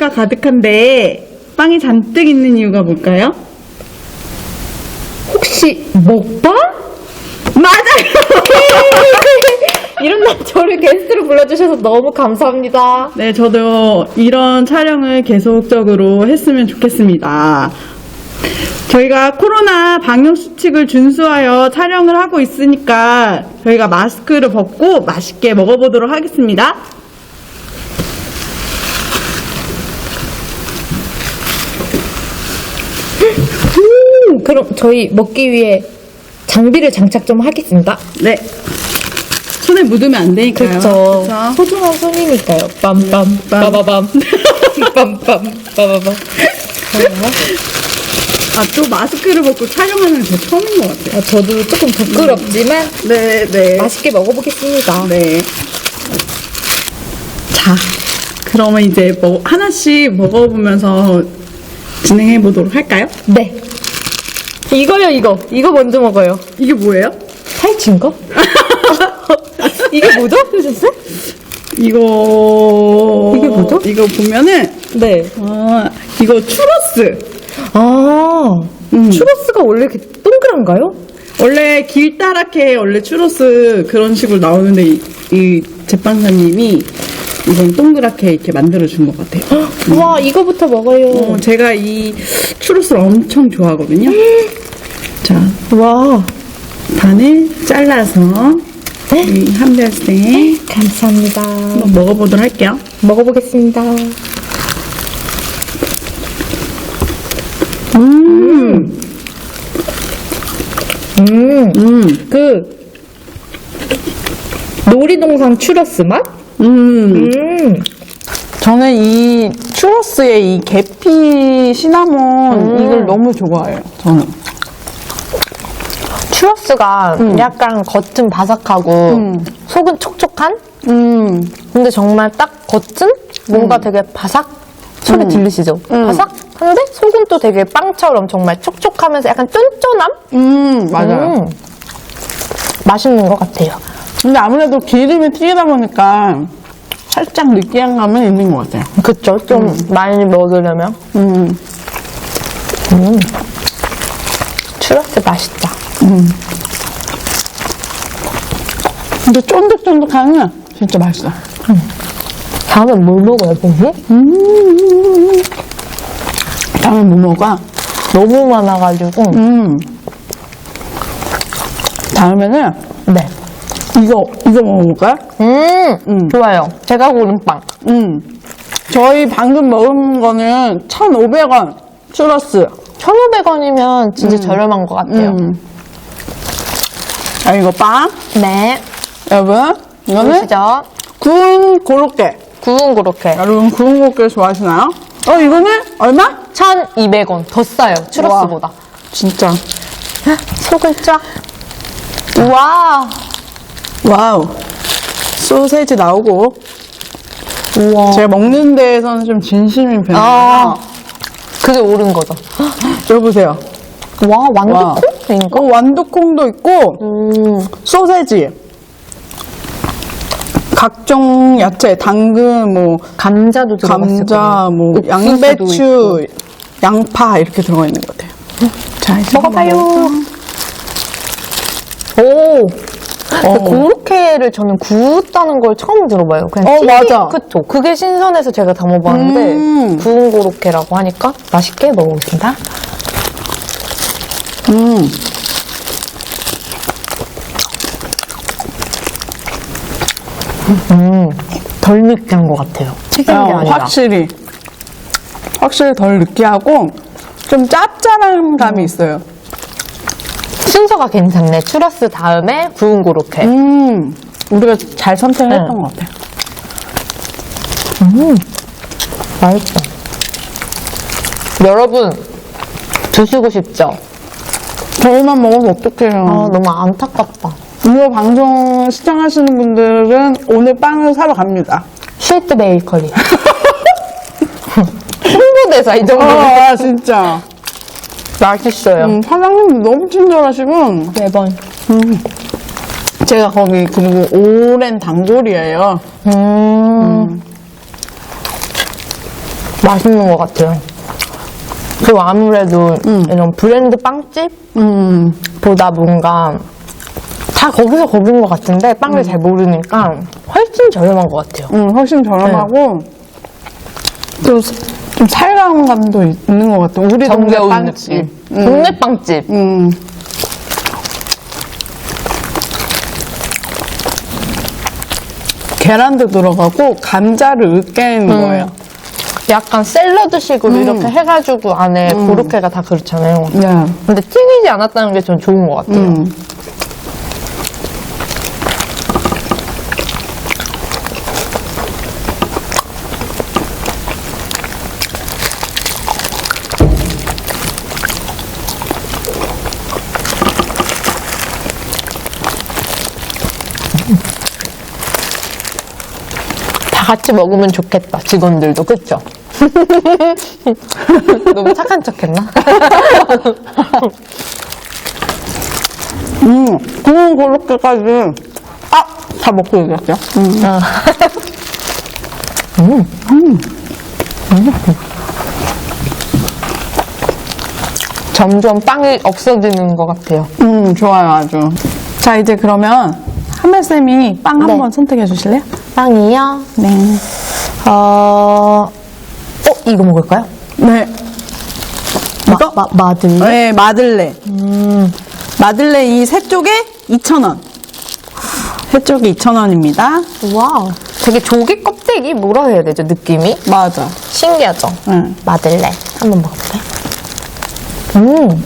야채가 가득한데 빵이 잔뜩 있는 이유가 뭘까요? 혹시 먹방? 맞아요! 이런 날 저를 게스트로 불러주셔서 너무 감사합니다. 네, 저도 이런 촬영을 계속적으로 했으면 좋겠습니다. 저희가 코로나 방역 수칙을 준수하여 촬영을 하고 있으니까 저희가 마스크를 벗고 맛있게 먹어보도록 하겠습니다. 음, 그럼 저희 먹기 위해 장비를 장착 좀 하겠습니다. 네. 손에 묻으면 안 되니까요. 그렇죠. 그쵸? 소중한 손이니까요. 빰빰 빠바밤 빰빰 빠바밤. 아, 또 마스크를 벗고 촬영하는 게 처음인 것 같아요. 아, 저도 조금 부끄럽지만 네, 네. 맛있게 먹어보겠습니다. 네. 자, 그러면 이제 뭐 하나씩 먹어보면서 진행해 보도록 할까요? 네. 이거요, 이거. 이거 먼저 먹어요. 이게 뭐예요? 살찐 거? 이게 뭐죠? 표셨어요? 이거 이게 뭐죠? 이거 보면은 네. 아 이거 추러스. 아, 음. 추러스가 원래 이렇게 동그란가요? 원래 길다랗게 원래 추러스 그런 식으로 나오는데 이, 이 제빵사님이 이건 동그랗게 이렇게 만들어 준 것 같아요. 와, 이거부터 먹어요. 어, 제가 이 추러스를 엄청 좋아하거든요. 자, 와, 반을 잘라서 이 한별쌤 감사합니다. 한번 먹어보도록 할게요. 먹어보겠습니다. 음, 음, 음, 그, 놀이동산 추러스 맛? 음. 음, 저는 이 추러스의 이 계피 시나몬 음. 이걸 너무 좋아해요. 저는. 추러스가 약간 겉은 바삭하고 음. 속은 촉촉한? 음, 근데 정말 딱 겉은 뭔가 되게 바삭? 소리 들리시죠? 음. 바삭한데 속은 또 되게 빵처럼 정말 촉촉하면서 약간 쫀쫀함? 음, 맞아요. 음. 맛있는 것 같아요. 근데 아무래도 기름이 튀기다 보니까 살짝 느끼한 감은 있는 것 같아요. 그쵸? 좀 많이 먹으려면. 음, 추러스 맛있다. 근데 쫀득쫀득하면 진짜 맛있어. 다음엔 뭘 먹어요, 봄이? 다음에 뭐 먹어? 너무 많아가지고. 음. 다음에는 네. 이거, 이거 먹어볼까요? 음, 음. 좋아요. 제가 고른 빵. 음. 저희 방금 먹은 거는 1,500원 추러스. 1,500원이면 진짜 저렴한 것 같아요. 음. 자, 이거 빵. 네. 여러분, 이거는 보시죠. 구운 고로케. 구운 그렇게. 여러분, 구운 고로케 좋아하시나요? 어, 이거는 얼마? 1,200원. 더 싸요. 추러스보다. 진짜. 속은 쫙. 우와. 와우. 소세지 나오고. 우와. 제가 먹는 데에서는 좀 진심인 편이에요. 아. 그게 옳은 거죠. 들어보세요. 와, 와. 완두콩? 인가? 어, 완두콩도 있고, 음. 소세지. 각종 야채, 당근, 뭐, 감자도 들어갔을 감자, 거예요. 뭐, 옥수수도 양배추, 양파, 이렇게 들어가 있는 것 같아요. 자, 이제 먹어봐요. 한번 오. 어. 고로케를 저는 구웠다는 걸 처음 들어봐요. 그냥 어, 튀김- 맞아. 그쵸. 그게 신선해서 제가 다 먹어봤는데 음. 구운 고로케라고 하니까 맛있게 먹어보겠습니다. 음. 덜 느끼한 것 같아요. 튀긴 게 어, 아니라. 확실히. 확실히 덜 느끼하고, 좀 짭짤한 감이 있어요. 순서가 괜찮네. 추러스 다음에 구운 고로케. 음. 우리가 잘 선택을 네. 했던 것 같아요. 맛있다. 여러분 드시고 싶죠? 저희만 먹으면 어떡해요. 아 너무 안타깝다. 이거 방송 시청하시는 분들은 오늘 빵을 사러 갑니다. 쉴트 베이커리. 홍보대사 이 정도. 아, 진짜. 맛있어요. 음, 사장님도 너무 친절하시고, 네 번. 제가 거기, 그리고 오랜 단골이에요. 음. 맛있는 것 같아요. 그리고 아무래도 이런 브랜드 빵집 음, 보다 뭔가 다 거기서 거긴 것 같은데 빵을 잘 모르니까 훨씬 저렴한 것 같아요. 음, 훨씬 저렴하고 또 좀 살감감도 있는 것 같아. 우리 동네 정겨운 빵집. 느낌. 음, 동네 빵집. 음. 계란도 들어가고 감자를 으깨는 거예요. 약간 샐러드식으로 이렇게 해가지고 안에 고로케가 다 그렇잖아요. 네. 근데 튀기지 않았다는 게 전 좋은 것 같아요. 음. 같이 먹으면 좋겠다, 직원들도. 그쵸? 너무 착한 척 했나? 음, 구운 고로케까지. 아! 다 먹고 얘기할게요. 음. 점점 빵이 없어지는 것 같아요. 음, 좋아요, 아주. 자, 이제 그러면 한별쌤이 빵 네. 한번 선택해 주실래요? 빵이요? 네. 어, 어, 이거 먹을까요? 네. 이거? 마, 마들. 네, 마들레. 마들레 이 세 쪽에 2,000원. 세 쪽에 2,000원입니다. 와우. 되게 조개 껍데기 뭐라 해야 되죠, 느낌이? 맞아. 신기하죠? 응. 마들레. 한번 먹어볼까요? 음.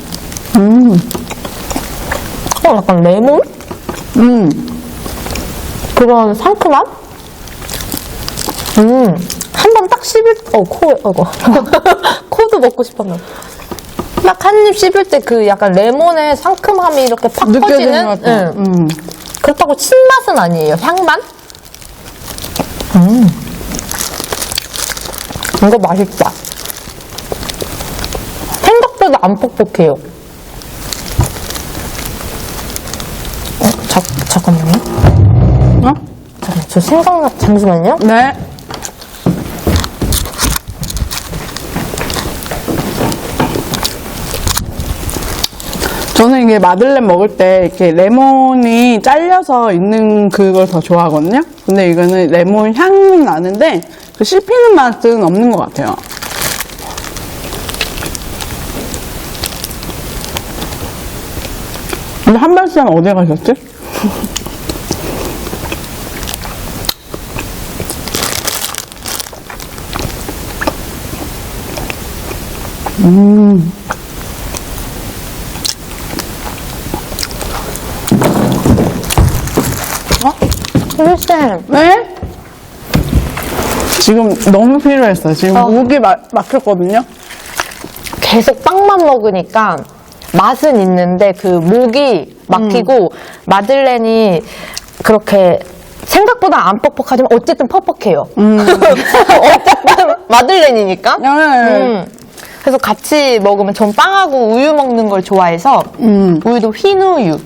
음, 어, 약간 레몬? 음. 그런 상큼함? 음. 한 번 딱 씹을, 어, 코, 어고. 코도 먹고 싶었나. 딱 한 입 씹을 때 그 약간 레몬의 상큼함이 이렇게 팍 느껴지는 퍼지는? 것 같아요. 응. 음. 그렇다고 신맛은 아니에요. 향만? 음. 이거 맛있다. 생각보다 안 퍽퍽해요. 어, 자, 잠깐만요. 어? 잠깐만, 저 생각, 잠시만요. 네. 저는 이게 마들렌 먹을 때 이렇게 레몬이 잘려서 있는 그걸 더 좋아하거든요. 근데 이거는 레몬 향이 나는데 그 씹히는 맛은 없는 것 같아요. 근데 한발쌤 어디 가셨지? 쌤, 네? 지금 너무 필요했어요. 지금 어. 목이 막, 막혔거든요. 계속 빵만 먹으니까 맛은 있는데 그 목이 막히고 마들렌이 그렇게 생각보다 안 퍽퍽하지만 어쨌든 퍽퍽해요. 어쨌든 마들렌이니까. 네. 음. 그래서 같이 먹으면 전 빵하고 우유 먹는 걸 좋아해서 음. 우유도 흰 우유,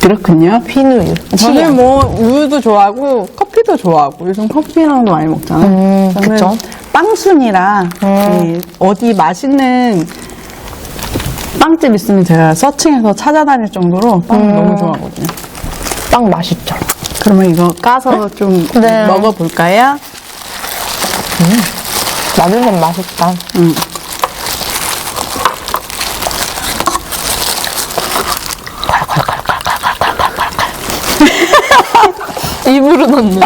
그렇군요. 흰 우유. 저는 뭐 우유도 좋아하고 커피도 좋아하고 요즘 커피랑도 많이 먹잖아요. 음, 저는 그쵸. 빵순이라 예, 어디 맛있는 빵집 있으면 제가 서칭해서 찾아다닐 정도로 빵 음. 너무 좋아하거든요. 빵 맛있죠. 그러면 이거 까서 좀 네. 먹어볼까요? 마들렌 맛있다. 음. 입으로 넣는.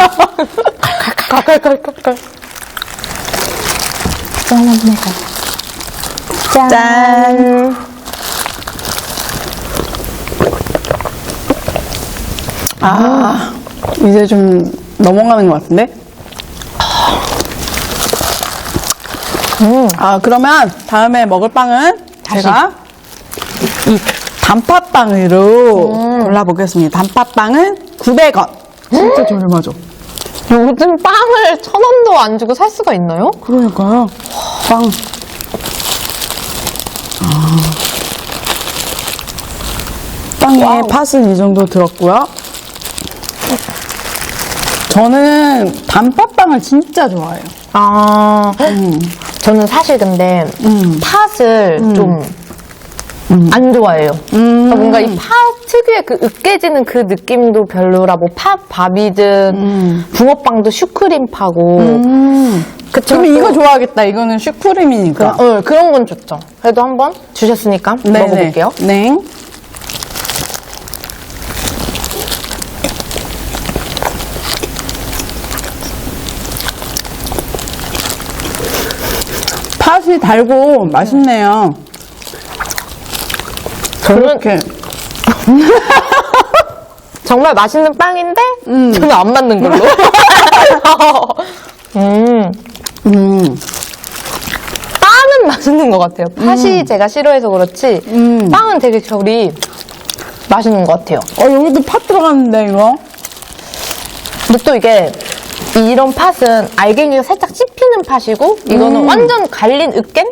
칼칼칼칼칼. 짠, 한번 먹어. 짠. 아, 이제 좀 넘어가는 것 같은데? 음. 아, 그러면 다음에 먹을 빵은 제가 이 단팥빵으로 골라보겠습니다. 단팥빵은 900원. 진짜 저렴하죠? 요즘 빵을 천 원도 안 주고 살 수가 있나요? 그러니까요. 빵. 아. 빵에 와우. 팥은 이 정도 들었고요. 저는 단팥빵을 진짜 좋아해요. 아, 저는 사실 근데 음. 팥을 좀 안 좋아해요. 음. 그러니까 뭔가 이팥 특유의 그 으깨지는 그 느낌도 별로라 뭐 팥 밥이든 붕어빵도 슈크림 파고 음. 그쵸? 그럼 이거 또- 좋아하겠다. 이거는 슈크림이니까. 어, 그런 건 좋죠. 그래도 한번 주셨으니까 네네. 먹어볼게요. 네. 팥이 달고 맛있네요. 저는 이렇게. 정말 맛있는 빵인데 음. 저는 안 맞는 걸로. 음. 음. 빵은 맛있는 것 같아요. 팥이 제가 싫어해서 그렇지 음. 빵은 되게 결이 맛있는 것 같아요. 어, 여기도 팥 들어갔는데, 이거? 근데 또 이게 이런 팥은 알갱이가 살짝 씹히는 팥이고 이거는 음. 완전 갈린 으깬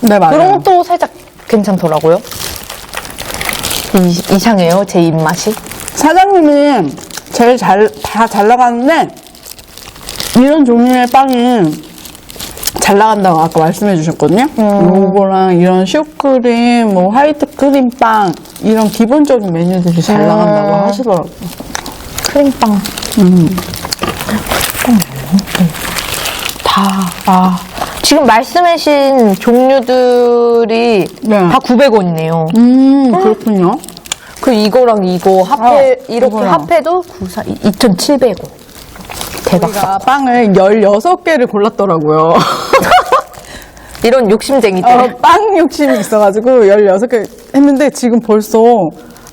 네, 맞아요. 그런 것도 살짝 괜찮더라고요. 이, 이상해요 제 입맛이. 사장님이 제일 잘, 다 잘 나가는데, 이런 종류의 빵이 잘 나간다고 아까 말씀해 주셨거든요. 요거랑 이런 슈크림, 뭐 화이트 크림빵, 이런 기본적인 메뉴들이 잘 음. 나간다고 하시더라고요. 크림빵. 다, 아. 지금 말씀하신 종류들이 네. 다 900원이네요. 음, 그렇군요. 그 이거랑 이거 합해, 어, 이렇게 이거랑. 합해도 94, 2,700원. 대박. 제가 빵을 16개를 골랐더라고요. 이런 욕심쟁이들. 어, 빵 욕심이 있어가지고 16개 했는데 지금 벌써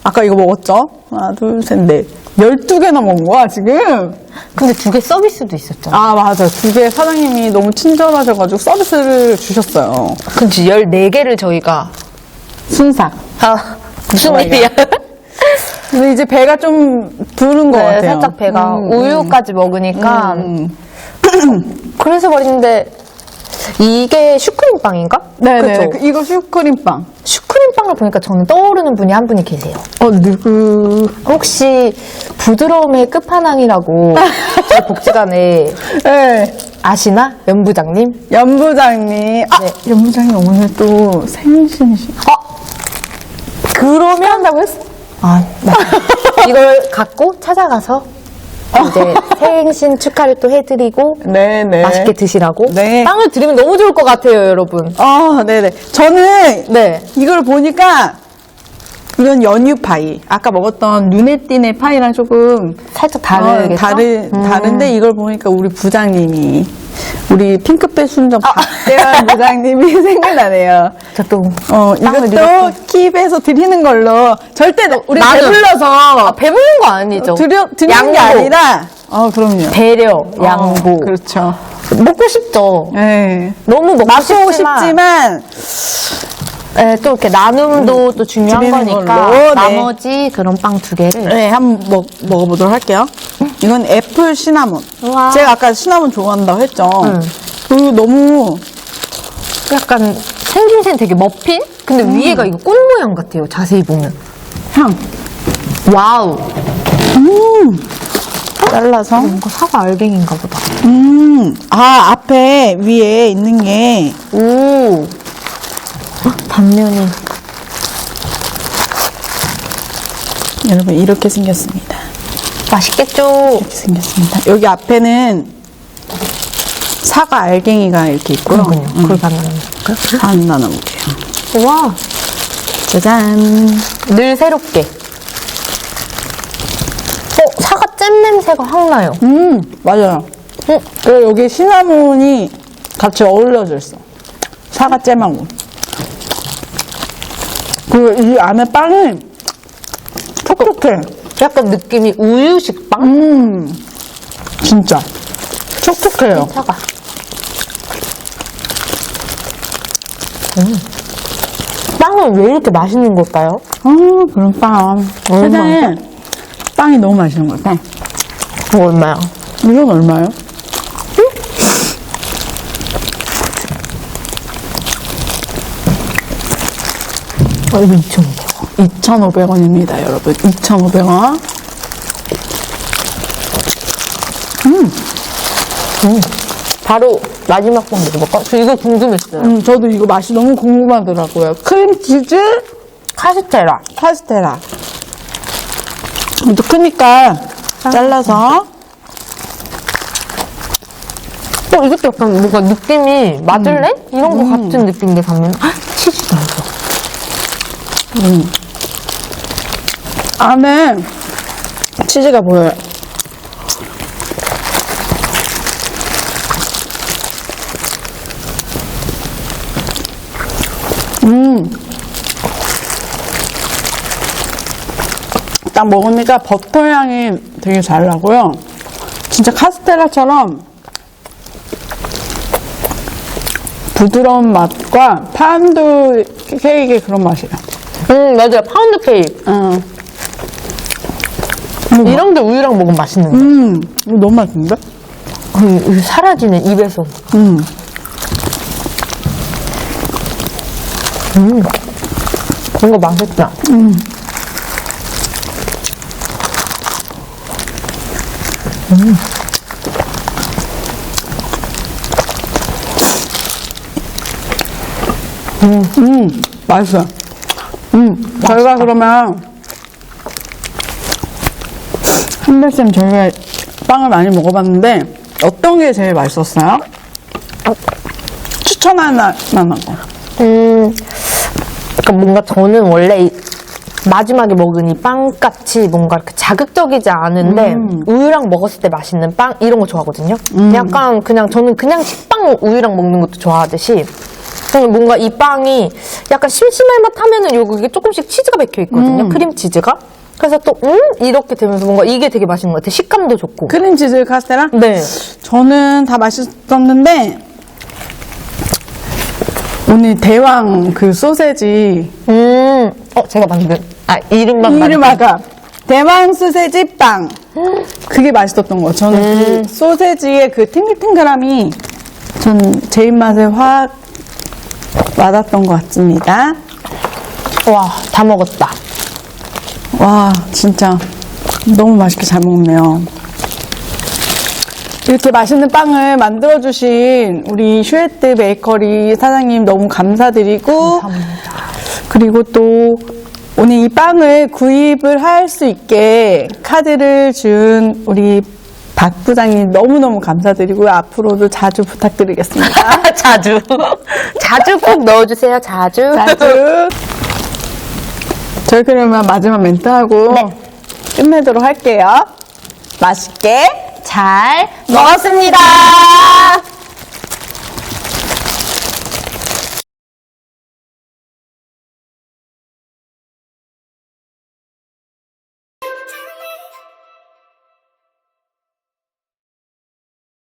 아까 이거 먹었죠? 하나, 둘, 셋, 넷. 12개나 먹은 거야, 지금. 근데 두 개 서비스도 있었잖아. 아, 맞아. 두 개 사장님이 너무 친절하셔가지고 서비스를 주셨어요. 그치, 14개를 저희가. 순삭. 아, 무슨. 일이야? 근데 이제 배가 좀 부른 것 네, 같아요. 살짝 배가 음, 우유까지 먹으니까. 음. 그래서 그랬는데, 이게 슈크림빵인가? 네네. 그쵸? 그 이거 슈크림빵. 슈크림빵을 보니까 저는 떠오르는 분이 한 분이 계세요. 어, 누구. 혹시 부드러움의 끝판왕이라고 저희 복지관에 네. 아시나? 연부장님? 연부장님. 아, 네. 연부장님 오늘 또 생신이시. 어? 그러면 한다고 했어? 아, 네. 이걸 갖고 찾아가서 이제 생신 축하를 또 해드리고 네네. 맛있게 드시라고 네. 빵을 드리면 너무 좋을 것 같아요, 여러분. 아, 네네. 저는 네. 이걸 보니까 이건 연유 파이. 아까 먹었던 눈에 띄네 파이랑 조금 살짝 다르겠죠? 어, 다르, 음. 다른데 이걸 보니까 우리 부장님이 우리 핑크빛 순정 박대환 부장님이 생각나네요. 저또 어, 빵을 이것도 이렇게. 킵에서 드리는 걸로 절대 우리 나는- 배불러서 아, 배부른 거 아니죠? 드려, 드리는 게 양보. 아니라 어, 그럼요. 배려, 양보. 어, 그렇죠. 먹고 싶죠. 네. 너무 먹고 싶지만, 싶지만 네, 또 이렇게 나눔도 또 중요한 드리는 거니까 걸로, 네. 나머지 그런 빵 두 개를 네, 한번 먹, 먹어보도록 할게요. 이건 애플 시나몬. 우와. 제가 아까 시나몬 좋아한다고 했죠. 응. 그리고 너무 약간 생김새는 되게 머핀? 근데 음. 위에가 이거 꽃 모양 같아요. 자세히 보면. 향. 와우. 잘라서. 뭔가 사과 알갱인가 보다. 음, 아, 앞에 위에 있는 게. 오. 단면이. 여러분, 이렇게 생겼습니다. 맛있겠죠? 이렇게 생겼습니다. 여기 앞에는 사과 알갱이가 이렇게 있고요. 그렇군요. 음, 그걸 반나는 반 나눠볼게요. 와. 짜잔. 늘 새롭게. 어, 사과 잼 냄새가 확 나요. 음, 맞아요. 음. 그리고 여기 시나몬이 같이 어울려져 있어. 사과 잼하고. 그리고 이 안에 빵이 촉촉해. 약간 느낌이 우유식 빵? 음, 진짜. 촉촉해요. 사과. 음. 빵은 왜 이렇게 맛있는 걸까요? 아, 그런 빵. 세상에 빵이 너무 맛있는 것 같아. 이거 얼마야? 이건 얼마예요? 어, 이거 2,500원. 2,500원입니다, 여러분. 2,500원. 음. 바로 마지막 번 먹어볼까? 저 이거 궁금했어요. 음, 저도 이거 맛이 너무 궁금하더라고요. 크림치즈 카스테라. 카스테라. 또 크니까 잘라서. 어, 이것도 약간 뭔가 느낌이 마들렌? 이런 거 같은 느낌인데 가면 헉, 치즈도 있어. 안에 치즈가 보여요. 음. 딱 먹으니까 버터 향이 되게 잘 나고요. 진짜 카스테라처럼 부드러운 맛과 파운드 케이크의 그런 맛이에요. 음, 맞아요. 파운드 케이크. 음, 이런 게 우유랑 먹으면 맛있는데. 음, 이거 너무 맛있는데? 어, 이거 사라지네, 입에서. 음. 이거 맛있다. 음, 맛있어요. 음, 저희가 그러면, 한별쌤 저희가 빵을 많이 먹어봤는데, 어떤 게 제일 맛있었어요? 추천할 만한 거. 음, 그러니까 뭔가 저는 원래 이 마지막에 먹은 이 빵같이 뭔가 이렇게 자극적이지 않은데 우유랑 먹었을 때 맛있는 빵 이런 거 좋아하거든요. 약간 그냥 저는 그냥 식빵 우유랑 먹는 것도 좋아하듯이 저는 뭔가 이 빵이 약간 심심할 맛 하면은 여기 조금씩 치즈가 박혀 있거든요. 크림 치즈가. 그래서 또 음? 이렇게 되면서 뭔가 이게 되게 맛있는 것 같아요. 식감도 좋고. 크림치즈 카스테라? 네. 저는 다 맛있었는데, 오늘 대왕 그 소세지, 음, 어, 제가 만든, 아, 이름만 이름. 아까 대왕 소세지 빵 그게 맛있었던 거 저는 그 소세지의 그 탱글탱글함이 전 제 입맛에 확 와닿았던 것 같습니다 와, 다 먹었다. 와 진짜 너무 맛있게 잘 먹네요 이렇게 맛있는 빵을 만들어주신 우리 슈에트 베이커리 사장님 너무 감사드리고 그리고 또 오늘 이 빵을 구입을 할 수 있게 카드를 준 우리 박 부장님 너무너무 감사드리고요. 앞으로도 자주 부탁드리겠습니다. 자주. 자주 꼭 넣어주세요, 자주. 자주. 저희 그러면 마지막 멘트 하고 네. 끝내도록 할게요. 맛있게 잘 먹었습니다.